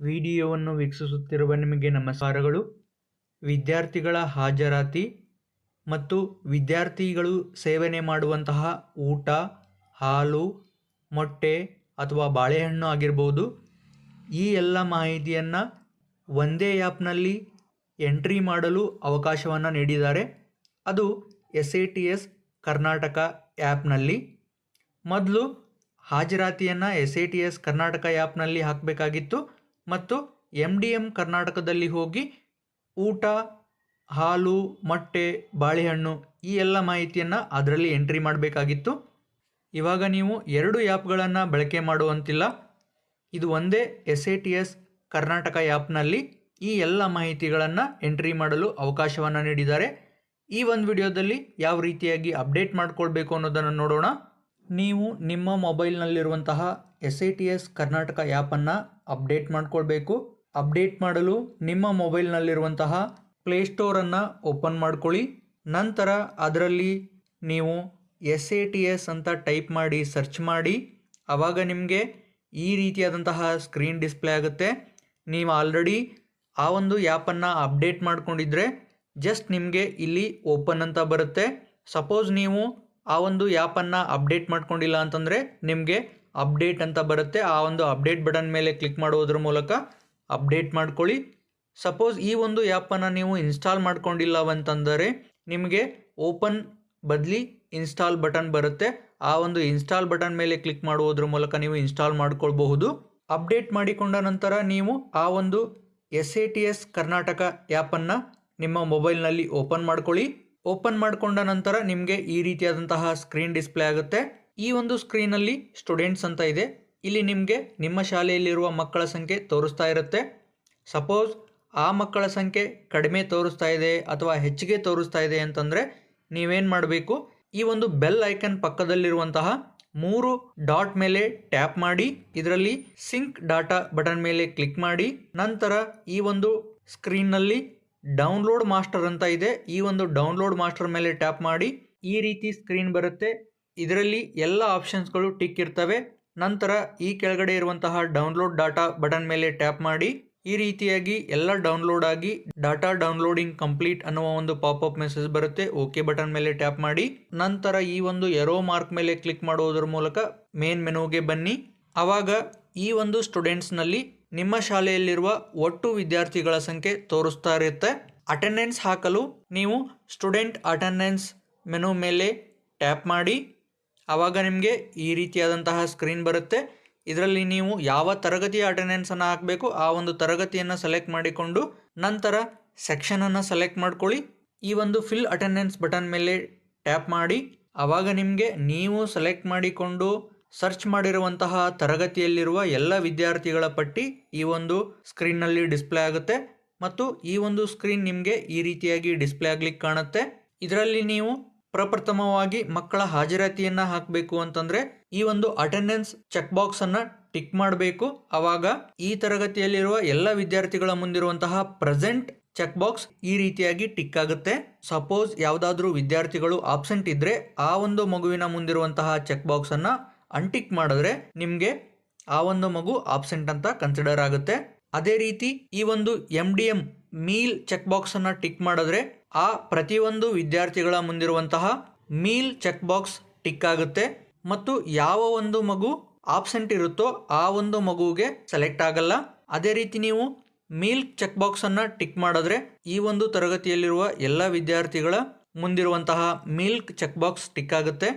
ವಿಡಿಯೋವನ್ನು ವೀಕ್ಷಿಸುತ್ತಿರುವ ನಿಮಗೆ ನಮಸ್ಕಾರಗಳು. ವಿದ್ಯಾರ್ಥಿಗಳ ಹಾಜರಾತಿ ಮತ್ತು ವಿದ್ಯಾರ್ಥಿಗಳು ಸೇವನೆ ಮಾಡುವಂತಹ ಊಟ, ಹಾಲು, ಮೊಟ್ಟೆ ಅಥವಾ ಬಾಳೆಹಣ್ಣು ಆಗಿರ್ಬೋದು. ಈ ಎಲ್ಲ ಮಾಹಿತಿಯನ್ನು ಒಂದೇ ಆ್ಯಪ್ನಲ್ಲಿ ಎಂಟ್ರಿ ಮಾಡಲು ಅವಕಾಶವನ್ನು ನೀಡಿದ್ದಾರೆ. ಅದು S A T S Karnataka ಆ್ಯಪ್ನಲ್ಲಿ. ಮೊದಲು ಹಾಜರಾತಿಯನ್ನು S A T S Karnataka ಆ್ಯಪ್ನಲ್ಲಿ ಹಾಕಬೇಕಾಗಿತ್ತು. ಮತ್ತು ಎಂ ಡಿ ಎಂ ಕರ್ನಾಟಕದಲ್ಲಿ ಹೋಗಿ ಊಟ, ಹಾಲು, ಮೊಟ್ಟೆ, ಬಾಳೆಹಣ್ಣು ಈ ಎಲ್ಲ ಮಾಹಿತಿಯನ್ನು ಅದರಲ್ಲಿ ಎಂಟ್ರಿ ಮಾಡಬೇಕಾಗಿತ್ತು. ಇವಾಗ ನೀವು ಎರಡು ಆ್ಯಪ್ಗಳನ್ನು ಬಳಕೆ ಮಾಡುವಂತಿಲ್ಲ. ಇದು ಒಂದೇ S A T S Karnataka ಆ್ಯಪ್ನಲ್ಲಿ ಈ ಎಲ್ಲ ಮಾಹಿತಿಗಳನ್ನು ಎಂಟ್ರಿ ಮಾಡಲು ಅವಕಾಶವನ್ನು ನೀಡಿದ್ದಾರೆ. ಈ ಒಂದು ವಿಡಿಯೋದಲ್ಲಿ ಯಾವ ರೀತಿಯಾಗಿ ಅಪ್ಡೇಟ್ ಮಾಡಿಕೊಳ್ಬೇಕು ಅನ್ನೋದನ್ನು ನೋಡೋಣ. ನೀವು ನಿಮ್ಮ ಮೊಬೈಲ್ನಲ್ಲಿರುವಂತಹ S I T S Karnataka ಆ್ಯಪನ್ನು ಅಪ್ಡೇಟ್ ಮಾಡಿಕೊಳ್ಬೇಕು. ಅಪ್ಡೇಟ್ ಮಾಡಲು ನಿಮ್ಮ ಮೊಬೈಲ್ನಲ್ಲಿರುವಂತಹ ಪ್ಲೇಸ್ಟೋರನ್ನು ಓಪನ್ ಮಾಡ್ಕೊಳ್ಳಿ. ನಂತರ ಅದರಲ್ಲಿ ನೀವು ಎಸ್ ಎ ಟಿ ಎಸ್ ಅಂತ ಟೈಪ್ ಮಾಡಿ ಸರ್ಚ್ ಮಾಡಿ. ಆವಾಗ ನಿಮಗೆ ಈ ರೀತಿಯಾದಂತಹ ಸ್ಕ್ರೀನ್ ಡಿಸ್ಪ್ಲೇ ಆಗುತ್ತೆ. ನೀವು ಆಲ್ರೆಡಿ ಆ ಒಂದು ಆ್ಯಪನ್ನು ಅಪ್ಡೇಟ್ ಮಾಡ್ಕೊಂಡಿದ್ರೆ ಜಸ್ಟ್ ನಿಮಗೆ ಇಲ್ಲಿ ಓಪನ್ ಅಂತ ಬರುತ್ತೆ. ಸಪೋಸ್ ನೀವು ಆ ಒಂದು ಆ್ಯಪನ್ನು ಅಪ್ಡೇಟ್ ಮಾಡ್ಕೊಂಡಿಲ್ಲ ಅಂತಂದರೆ ನಿಮಗೆ ಅಪ್ಡೇಟ್ ಅಂತ ಬರುತ್ತೆ. ಆ ಒಂದು ಅಪ್ಡೇಟ್ ಬಟನ್ ಮೇಲೆ ಕ್ಲಿಕ್ ಮಾಡೋದ್ರ ಮೂಲಕ ಅಪ್ಡೇಟ್ ಮಾಡ್ಕೊಳ್ಳಿ. ಸಪೋಸ್ ಈ ಒಂದು ಆ್ಯಪನ್ನು ನೀವು ಇನ್ಸ್ಟಾಲ್ ಮಾಡ್ಕೊಂಡಿಲ್ಲವಂತಂದರೆ ನಿಮಗೆ ಓಪನ್ ಬದಲಿ ಇನ್ಸ್ಟಾಲ್ ಬಟನ್ ಬರುತ್ತೆ. ಆ ಒಂದು ಇನ್ಸ್ಟಾಲ್ ಬಟನ್ ಮೇಲೆ ಕ್ಲಿಕ್ ಮಾಡುವುದ್ರ ಮೂಲಕ ನೀವು ಇನ್ಸ್ಟಾಲ್ ಮಾಡ್ಕೊಳ್ಬಹುದು. ಅಪ್ಡೇಟ್ ಮಾಡಿಕೊಂಡ ನಂತರ ನೀವು ಆ ಒಂದು S A T S Karnataka ಆ್ಯಪನ್ನು ನಿಮ್ಮ ಮೊಬೈಲ್ನಲ್ಲಿ ಓಪನ್ ಮಾಡ್ಕೊಳ್ಳಿ. ಓಪನ್ ಮಾಡಿಕೊಂಡ ನಂತರ ನಿಮಗೆ ಈ ರೀತಿಯಾದಂತಹ ಸ್ಕ್ರೀನ್ ಡಿಸ್ಪ್ಲೇ ಆಗುತ್ತೆ. ಈ ಒಂದು ಸ್ಕ್ರೀನಲ್ಲಿ ಸ್ಟೂಡೆಂಟ್ಸ್ ಅಂತ ಇದೆ. ಇಲ್ಲಿ ನಿಮಗೆ ನಿಮ್ಮ ಶಾಲೆಯಲ್ಲಿರುವ ಮಕ್ಕಳ ಸಂಖ್ಯೆ ತೋರಿಸ್ತಾ ಇರುತ್ತೆ. ಸಪೋಸ್ ಆ ಮಕ್ಕಳ ಸಂಖ್ಯೆ ಕಡಿಮೆ ತೋರಿಸ್ತಾ ಇದೆ ಅಥವಾ ಹೆಚ್ಚಿಗೆ ತೋರಿಸ್ತಾ ಇದೆ ಅಂತಂದರೆ ನೀವೇನು ಮಾಡಬೇಕು? ಈ ಒಂದು ಬೆಲ್ ಐಕನ್ ಪಕ್ಕದಲ್ಲಿರುವಂತಹ ಮೂರು ಡಾಟ್ ಮೇಲೆ ಟ್ಯಾಪ್ ಮಾಡಿ, ಇದರಲ್ಲಿ ಸಿಂಕ್ ಡಾಟಾ ಬಟನ್ ಮೇಲೆ ಕ್ಲಿಕ್ ಮಾಡಿ, ನಂತರ ಈ ಒಂದು ಸ್ಕ್ರೀನ್ನಲ್ಲಿ ಡೌನ್ಲೋಡ್ ಮಾಸ್ಟರ್ ಅಂತ ಇದೆ. ಈ ಒಂದು ಡೌನ್ಲೋಡ್ ಮಾಸ್ಟರ್ ಮೇಲೆ ಟ್ಯಾಪ್ ಮಾಡಿ, ಈ ರೀತಿ ಸ್ಕ್ರೀನ್ ಬರುತ್ತೆ. ಇದರಲ್ಲಿ ಎಲ್ಲ ಆಪ್ಷನ್ಸ್ಗಳು ಟಿಕ್ ಇರ್ತವೆ. ನಂತರ ಈ ಕೆಳಗಡೆ ಇರುವಂತಹ ಡೌನ್ಲೋಡ್ ಡಾಟಾ ಬಟನ್ ಮೇಲೆ ಟ್ಯಾಪ್ ಮಾಡಿ. ಈ ರೀತಿಯಾಗಿ ಎಲ್ಲ ಡೌನ್ಲೋಡ್ ಆಗಿ ಡಾಟಾ ಡೌನ್ಲೋಡಿಂಗ್ ಕಂಪ್ಲೀಟ್ ಅನ್ನುವ ಒಂದು ಪಾಪಪ್ ಮೆಸೇಜ್ ಬರುತ್ತೆ. ಓಕೆ ಬಟನ್ ಮೇಲೆ ಟ್ಯಾಪ್ ಮಾಡಿ. ನಂತರ ಈ ಒಂದು ಎರೋ ಮಾರ್ಕ್ ಮೇಲೆ ಕ್ಲಿಕ್ ಮಾಡುವುದರ ಮೂಲಕ ಮೇನ್ ಮೆನುಗೆ ಬನ್ನಿ. ಆವಾಗ ಈ ಒಂದು ಸ್ಟೂಡೆಂಟ್ಸ್ನಲ್ಲಿ ನಿಮ್ಮ ಶಾಲೆಯಲ್ಲಿರುವ ಒಟ್ಟು ವಿದ್ಯಾರ್ಥಿಗಳ ಸಂಖ್ಯೆ ತೋರಿಸ್ತಾ ಇರುತ್ತೆ. ಅಟೆಂಡೆನ್ಸ್ ಹಾಕಲು ನೀವು ಸ್ಟೂಡೆಂಟ್ ಅಟೆಂಡೆನ್ಸ್ ಮೆನು ಮೇಲೆ ಟ್ಯಾಪ್ ಮಾಡಿ. ಆವಾಗ ನಿಮಗೆ ಈ ರೀತಿಯಾದಂತಹ ಸ್ಕ್ರೀನ್ ಬರುತ್ತೆ. ಇದರಲ್ಲಿ ನೀವು ಯಾವ ತರಗತಿಯ ಅಟೆಂಡೆನ್ಸನ್ನು ಹಾಕಬೇಕು, ಆ ಒಂದು ತರಗತಿಯನ್ನು ಸೆಲೆಕ್ಟ್ ಮಾಡಿಕೊಂಡು ನಂತರ ಸೆಕ್ಷನನ್ನು ಸೆಲೆಕ್ಟ್ ಮಾಡ್ಕೊಳ್ಳಿ. ಈ ಒಂದು ಫಿಲ್ ಅಟೆಂಡೆನ್ಸ್ ಬಟನ್ ಮೇಲೆ ಟ್ಯಾಪ್ ಮಾಡಿ. ಆವಾಗ ನಿಮಗೆ ನೀವು ಸೆಲೆಕ್ಟ್ ಮಾಡಿಕೊಂಡು ಸರ್ಚ್ ಮಾಡಿರುವಂತಹ ತರಗತಿಯಲ್ಲಿರುವ ಎಲ್ಲ ವಿದ್ಯಾರ್ಥಿಗಳ ಪಟ್ಟಿ ಈ ಒಂದು ಸ್ಕ್ರೀನ್ನಲ್ಲಿ ಡಿಸ್ಪ್ಲೇ ಆಗುತ್ತೆ. ಮತ್ತು ಈ ಒಂದು ಸ್ಕ್ರೀನ್ ನಿಮಗೆ ಈ ರೀತಿಯಾಗಿ ಡಿಸ್ಪ್ಲೇ ಆಗಲಿಕ್ಕೆ ಕಾಣುತ್ತೆ. ಇದರಲ್ಲಿ ನೀವು ಪ್ರಪ್ರಥಮವಾಗಿ ಮಕ್ಕಳ ಹಾಜರಾತಿಯನ್ನು ಹಾಕಬೇಕು ಅಂತಂದರೆ ಈ ಒಂದು ಅಟೆಂಡೆನ್ಸ್ ಚೆಕ್ ಬಾಕ್ಸನ್ನು ಟಿಕ್ ಮಾಡಬೇಕು. ಅವಾಗ ಈ ತರಗತಿಯಲ್ಲಿರುವ ಎಲ್ಲ ವಿದ್ಯಾರ್ಥಿಗಳ ಮುಂದಿರುವಂತಹ ಪ್ರೆಸೆಂಟ್ ಚೆಕ್ ಬಾಕ್ಸ್ ಈ ರೀತಿಯಾಗಿ ಟಿಕ್ ಆಗುತ್ತೆ. ಸಪೋಸ್ ಯಾವುದಾದ್ರೂ ವಿದ್ಯಾರ್ಥಿಗಳು ಆಬ್ಸೆಂಟ್ ಇದ್ದರೆ ಆ ಒಂದು ಮಗುವಿನ ಮುಂದಿರುವಂತಹ ಚೆಕ್ ಬಾಕ್ಸನ್ನು ಅನ್ಟಿಕ್ ಮಾಡಿದ್ರೆ ನಿಮಗೆ ಆ ಒಂದು ಮಗು ಆಬ್ಸೆಂಟ್ ಅಂತ ಕನ್ಸಿಡರ್ ಆಗುತ್ತೆ. ಅದೇ ರೀತಿ ಈ ಒಂದು M D M meal check ಬಾಕ್ಸನ್ನು tick ಮಾಡಿದ್ರೆ ಆ ಪ್ರತಿಯೊಂದು ವಿದ್ಯಾರ್ಥಿಗಳ ಮುಂದಿರುವಂತಹ ಮೀಲ್ ಚೆಕ್ ಬಾಕ್ಸ್ ಟಿಕ್ ಆಗುತ್ತೆ ಮತ್ತು ಯಾವ ಒಂದು ಮಗು ಆಬ್ಸೆಂಟ್ ಇರುತ್ತೋ ಆ ಒಂದು ಮಗುವಿಗೆ ಸೆಲೆಕ್ಟ್ ಆಗಲ್ಲ. ಅದೇ ರೀತಿ ನೀವು ಮೀಲ್ ಚೆಕ್ ಬಾಕ್ಸನ್ನು ಟಿಕ್ ಮಾಡಿದ್ರೆ ಈ ಒಂದು ತರಗತಿಯಲ್ಲಿರುವ ಎಲ್ಲ ವಿದ್ಯಾರ್ಥಿಗಳ ಮುಂದಿರುವಂತಹ ಮಿಲ್ಕ್ ಚೆಕ್ ಬಾಕ್ಸ್ ಟಿಕ್ ಆಗುತ್ತೆ.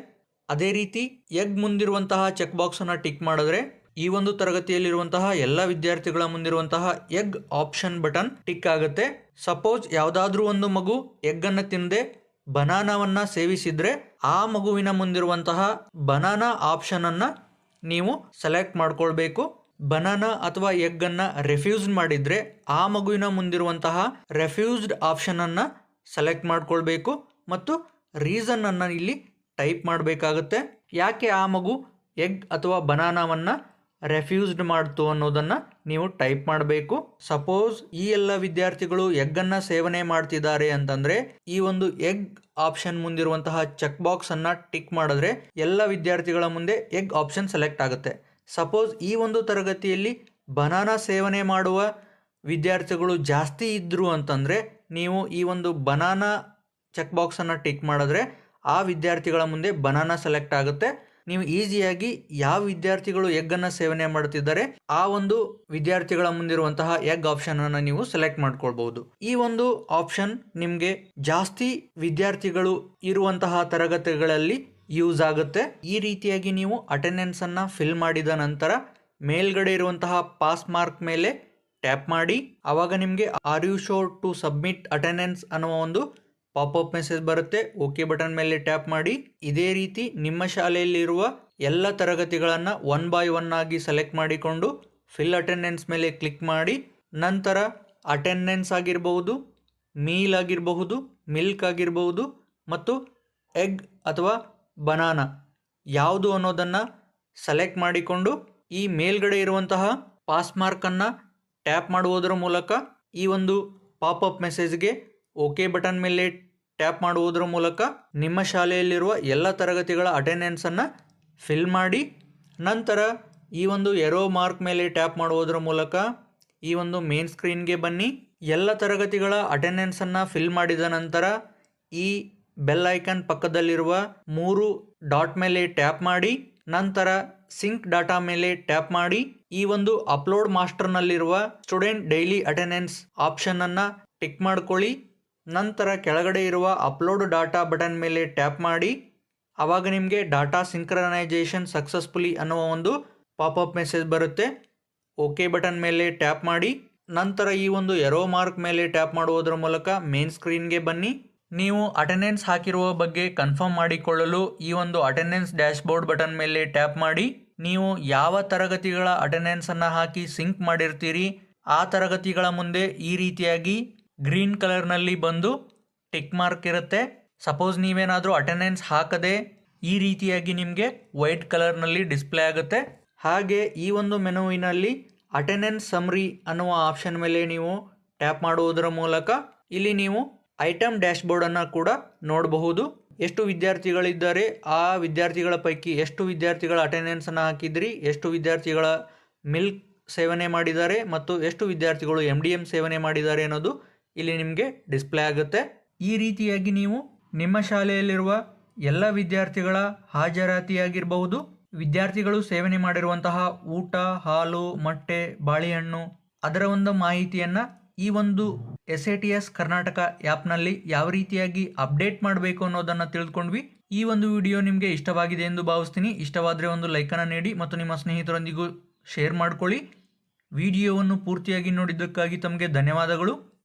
ಅದೇ ರೀತಿ ಎಗ್ ಮುಂದಿರುವಂತಹ ಚೆಕ್ ಬಾಕ್ಸನ್ನು ಟಿಕ್ ಮಾಡಿದ್ರೆ ಈ ಒಂದು ತರಗತಿಯಲ್ಲಿರುವಂತಹ ಎಲ್ಲ ವಿದ್ಯಾರ್ಥಿಗಳ ಮುಂದಿರುವಂತಹ ಎಗ್ ಆಪ್ಷನ್ ಬಟನ್ ಟಿಕ್ ಆಗುತ್ತೆ. ಸಪೋಸ್ ಯಾವುದಾದ್ರೂ ಒಂದು ಮಗು ಎಗ್ ಅನ್ನು ತಿನ್ನದೆ ಬನಾನವನ್ನ ಸೇವಿಸಿದ್ರೆ ಆ ಮಗುವಿನ ಮುಂದಿರುವಂತಹ ಬನಾನಾ ಆಪ್ಷನ್ ಅನ್ನ ನೀವು ಸೆಲೆಕ್ಟ್ ಮಾಡ್ಕೊಳ್ಬೇಕು. ಬನಾನಾ ಅಥವಾ ಎಗ್ ಅನ್ನ ರೆಫ್ಯೂಸ್ ಮಾಡಿದ್ರೆ ಆ ಮಗುವಿನ ಮುಂದಿರುವಂತಹ ರೆಫ್ಯೂಸ್ಡ್ ಆಪ್ಷನ್ ಅನ್ನ ಸೆಲೆಕ್ಟ್ ಮಾಡ್ಕೊಳ್ಬೇಕು ಮತ್ತು ರೀಸನ್ ಅನ್ನ ಇಲ್ಲಿ ಟೈಪ್ ಮಾಡಬೇಕಾಗುತ್ತೆ. ಯಾಕೆ ಆ ಮಗು ಎಗ್ ಅಥವಾ ಬನಾನಾವನ್ನ ರೆಫ್ಯೂಸ್ಡ್ ಮಾಡ್ತು ಅನ್ನೋದನ್ನು ನೀವು ಟೈಪ್ ಮಾಡಬೇಕು. ಸಪೋಸ್ ಈ ಎಲ್ಲ ವಿದ್ಯಾರ್ಥಿಗಳು ಎಗ್ಗನ್ನು ಸೇವನೆ ಮಾಡ್ತಿದ್ದಾರೆ ಅಂತಂದರೆ ಈ ಒಂದು ಎಗ್ ಆಪ್ಷನ್ ಮುಂದಿರುವಂತಹ ಚೆಕ್ ಬಾಕ್ಸನ್ನು ಟಿಕ್ ಮಾಡಿದ್ರೆ ಎಲ್ಲ ವಿದ್ಯಾರ್ಥಿಗಳ ಮುಂದೆ ಎಗ್ ಆಪ್ಷನ್ ಸೆಲೆಕ್ಟ್ ಆಗುತ್ತೆ. ಸಪೋಸ್ ಈ ಒಂದು ತರಗತಿಯಲ್ಲಿ ಬನಾನಾ ಸೇವನೆ ಮಾಡುವ ವಿದ್ಯಾರ್ಥಿಗಳು ಜಾಸ್ತಿ ಇದ್ದರು ಅಂತಂದರೆ ನೀವು ಈ ಒಂದು ಬನಾನಾ ಚೆಕ್ ಬಾಕ್ಸನ್ನು ಟಿಕ್ ಮಾಡಿದ್ರೆ ಆ ವಿದ್ಯಾರ್ಥಿಗಳ ಮುಂದೆ ಬನಾನಾ ಸೆಲೆಕ್ಟ್ ಆಗುತ್ತೆ. ನೀವು ಈಸಿಯಾಗಿ ಯಾವ ವಿದ್ಯಾರ್ಥಿಗಳು ಎಗ್ಗನ್ನು ಸೇವನೆ ಮಾಡುತ್ತಿದ್ದಾರೆ, ಆ ಒಂದು ವಿದ್ಯಾರ್ಥಿಗಳ ಮುಂದಿರುವಂತಹ ಎಗ್ ಆಪ್ಷನ್ ಅನ್ನು ನೀವು ಸೆಲೆಕ್ಟ್ ಮಾಡ್ಕೊಳ್ಬಹುದು. ಈ ಒಂದು ಆಪ್ಷನ್ ನಿಮಗೆ ಜಾಸ್ತಿ ವಿದ್ಯಾರ್ಥಿಗಳು ಇರುವಂತಹ ತರಗತಿಗಳಲ್ಲಿ ಯೂಸ್ ಆಗುತ್ತೆ. ಈ ರೀತಿಯಾಗಿ ನೀವು ಅಟೆಂಡೆನ್ಸ್ ಅನ್ನ ಫಿಲ್ ಮಾಡಿದ ನಂತರ ಮೇಲ್ಗಡೆ ಇರುವಂತಹ ಪಾಸ್ ಮಾರ್ಕ್ ಮೇಲೆ ಟ್ಯಾಪ್ ಮಾಡಿ, ಅವಾಗ ನಿಮಗೆ are you sure to submit attendance ಅನ್ನುವ ಒಂದು ಪಾಪಪ್ ಮೆಸೇಜ್ ಬರುತ್ತೆ ಓಕೆ ಬಟನ್ ಮೇಲೆ ಟ್ಯಾಪ್ ಮಾಡಿ. ಇದೇ ರೀತಿ ನಿಮ್ಮ ಶಾಲೆಯಲ್ಲಿರುವ ಎಲ್ಲ ತರಗತಿಗಳನ್ನು ಒನ್ ಬೈ ಒನ್ ಆಗಿ ಸೆಲೆಕ್ಟ್ ಮಾಡಿಕೊಂಡು ಫಿಲ್ ಅಟೆಂಡೆನ್ಸ್ ಮೇಲೆ ಕ್ಲಿಕ್ ಮಾಡಿ. ನಂತರ ಅಟೆಂಡೆನ್ಸ್ ಆಗಿರಬಹುದು ಮೀಲ್ ಆಗಿರಬಹುದು ಮಿಲ್ಕ್ ಆಗಿರಬಹುದು ಮತ್ತು ಎಗ್ ಅಥವಾ ಬನಾನ ಯಾವುದು ಅನ್ನೋದನ್ನು ಸೆಲೆಕ್ಟ್ ಮಾಡಿಕೊಂಡು ಈ ಮೇಲ್ಗಡೆ ಇರುವಂತಹ ಪಾಸ್ ಮಾರ್ಕನ್ನು ಟ್ಯಾಪ್ ಮಾಡುವುದರ ಮೂಲಕ ಈ ಒಂದು ಪಾಪಪ್ ಮೆಸೇಜ್ಗೆ ಓಕೆ ಬಟನ್ ಮೇಲೆ ಟ್ಯಾಪ್ ಮಾಡುವುದರ ಮೂಲಕ ನಿಮ್ಮ ಶಾಲೆಯಲ್ಲಿರುವ ಎಲ್ಲ ತರಗತಿಗಳ ಅಟೆಂಡೆನ್ಸನ್ನು ಫಿಲ್ ಮಾಡಿ, ನಂತರ ಈ ಒಂದು ಎರೋ ಮಾರ್ಕ್ ಮೇಲೆ ಟ್ಯಾಪ್ ಮಾಡುವುದರ ಮೂಲಕ ಈ ಒಂದು ಮೇನ್ ಸ್ಕ್ರೀನ್ಗೆ ಬನ್ನಿ. ಎಲ್ಲ ತರಗತಿಗಳ ಅಟೆಂಡೆನ್ಸನ್ನು ಫಿಲ್ ಮಾಡಿದ ನಂತರ ಈ ಬೆಲ್ ಐಕನ್ ಪಕ್ಕದಲ್ಲಿರುವ ಮೂರು ಡಾಟ್ ಮೇಲೆ ಟ್ಯಾಪ್ ಮಾಡಿ, ನಂತರ ಸಿಂಕ್ ಡಾಟಾ ಮೇಲೆ ಟ್ಯಾಪ್ ಮಾಡಿ, ಈ ಒಂದು ಅಪ್ಲೋಡ್ ಮಾಸ್ಟರ್ನಲ್ಲಿರುವ ಸ್ಟೂಡೆಂಟ್ ಡೈಲಿ ಅಟೆಂಡೆನ್ಸ್ ಆಪ್ಷನ್ ಅನ್ನ ಟಿಕ್ ಮಾಡ್ಕೊಳ್ಳಿ. ನಂತರ ಕೆಳಗಡೆ ಇರುವ ಅಪ್ಲೋಡ್ ಡಾಟಾ ಬಟನ್ ಮೇಲೆ ಟ್ಯಾಪ್ ಮಾಡಿ ಆವಾಗ ನಿಮಗೆ ಡಾಟಾ ಸಿಂಕ್ರನೈಜೇಷನ್ ಸಕ್ಸಸ್ಫುಲಿ ಅನ್ನುವ ಒಂದು ಪಾಪಪ್ ಮೆಸೇಜ್ ಬರುತ್ತೆ. ಓಕೆ ಬಟನ್ ಮೇಲೆ ಟ್ಯಾಪ್ ಮಾಡಿ, ನಂತರ ಈ ಒಂದು ಎರೋ ಮಾರ್ಕ್ ಮೇಲೆ ಟ್ಯಾಪ್ ಮಾಡುವುದರ ಮೂಲಕ ಮೇನ್ ಸ್ಕ್ರೀನ್ಗೆ ಬನ್ನಿ. ನೀವು ಅಟೆಂಡೆನ್ಸ್ ಹಾಕಿರುವ ಬಗ್ಗೆ ಕನ್ಫರ್ಮ್ ಮಾಡಿಕೊಳ್ಳಲು ಈ ಒಂದು ಅಟೆಂಡೆನ್ಸ್ ಡ್ಯಾಶ್ಬೋರ್ಡ್ ಬಟನ್ ಮೇಲೆ ಟ್ಯಾಪ್ ಮಾಡಿ. ನೀವು ಯಾವ ತರಗತಿಗಳ ಅಟೆಂಡೆನ್ಸನ್ನು ಹಾಕಿ ಸಿಂಕ್ ಮಾಡಿರ್ತೀರಿ, ಆ ತರಗತಿಗಳ ಮುಂದೆ ಈ ರೀತಿಯಾಗಿ ಗ್ರೀನ್ ಕಲರ್ನಲ್ಲಿ ಬಂದು ಟಿಕ್ ಮಾರ್ಕ್ ಇರುತ್ತೆ. ಸಪೋಸ್ ನೀವೇನಾದರೂ ಅಟೆಂಡೆನ್ಸ್ ಹಾಕದೆ ಈ ರೀತಿಯಾಗಿ ನಿಮಗೆ ವೈಟ್ ಕಲರ್ನಲ್ಲಿ ಡಿಸ್ಪ್ಲೇ ಆಗುತ್ತೆ. ಹಾಗೆ ಈ ಒಂದು ಮೆನುವಿನಲ್ಲಿ ಅಟೆಂಡೆನ್ಸ್ ಸಮ್ರಿ ಅನ್ನುವ ಆಪ್ಷನ್ ಮೇಲೆ ನೀವು ಟ್ಯಾಪ್ ಮಾಡುವುದರ ಮೂಲಕ ಇಲ್ಲಿ ನೀವು ಐಟಮ್ ಡ್ಯಾಶ್ಬೋರ್ಡನ್ನು ಕೂಡ ನೋಡಬಹುದು. ಎಷ್ಟು ವಿದ್ಯಾರ್ಥಿಗಳಿದ್ದಾರೆ, ಆ ವಿದ್ಯಾರ್ಥಿಗಳ ಪೈಕಿ ಎಷ್ಟು ವಿದ್ಯಾರ್ಥಿಗಳ ಅಟೆಂಡೆನ್ಸನ್ನು ಹಾಕಿದ್ರಿ, ಎಷ್ಟು ವಿದ್ಯಾರ್ಥಿಗಳ ಮಿಲ್ಕ್ ಸೇವನೆ ಮಾಡಿದ್ದಾರೆ ಮತ್ತು ಎಷ್ಟು ವಿದ್ಯಾರ್ಥಿಗಳು ಎಂ ಡಿ ಎಂ ಸೇವನೆ ಮಾಡಿದ್ದಾರೆ ಅನ್ನೋದು ಇಲ್ಲಿ ನಿಮಗೆ ಡಿಸ್ಪ್ಲೇ ಆಗುತ್ತೆ. ಈ ರೀತಿಯಾಗಿ ನೀವು ನಿಮ್ಮ ಶಾಲೆಯಲ್ಲಿರುವ ಎಲ್ಲ ವಿದ್ಯಾರ್ಥಿಗಳ ಹಾಜರಾತಿಯಾಗಿರಬಹುದು. ವಿದ್ಯಾರ್ಥಿಗಳು ಸೇವನೆ ಮಾಡಿರುವಂತಹ ಊಟ, ಹಾಲು, ಮೊಟ್ಟೆ, ಬಾಳೆಹಣ್ಣು ಅದರ ಒಂದು ಮಾಹಿತಿಯನ್ನು ಈ ಒಂದು S A T S Karnataka ಆ್ಯಪ್ನಲ್ಲಿ ಯಾವ ರೀತಿಯಾಗಿ ಅಪ್ಡೇಟ್ ಮಾಡಬೇಕು ಅನ್ನೋದನ್ನು ತಿಳಿದುಕೊಂಡ್ವಿ ಈ ಒಂದು ವಿಡಿಯೋ ನಿಮಗೆ ಇಷ್ಟವಾಗಿದೆ ಎಂದು ಭಾವಿಸ್ತೀನಿ. ಇಷ್ಟವಾದರೆ ಒಂದು ಲೈಕನ್ನು ನೀಡಿ ಮತ್ತು ನಿಮ್ಮ ಸ್ನೇಹಿತರೊಂದಿಗೂ ಶೇರ್ ಮಾಡಿಕೊಳ್ಳಿ. ವಿಡಿಯೋವನ್ನು ಪೂರ್ತಿಯಾಗಿ ನೋಡಿದ್ದಕ್ಕಾಗಿ ತಮಗೆ ಧನ್ಯವಾದಗಳು.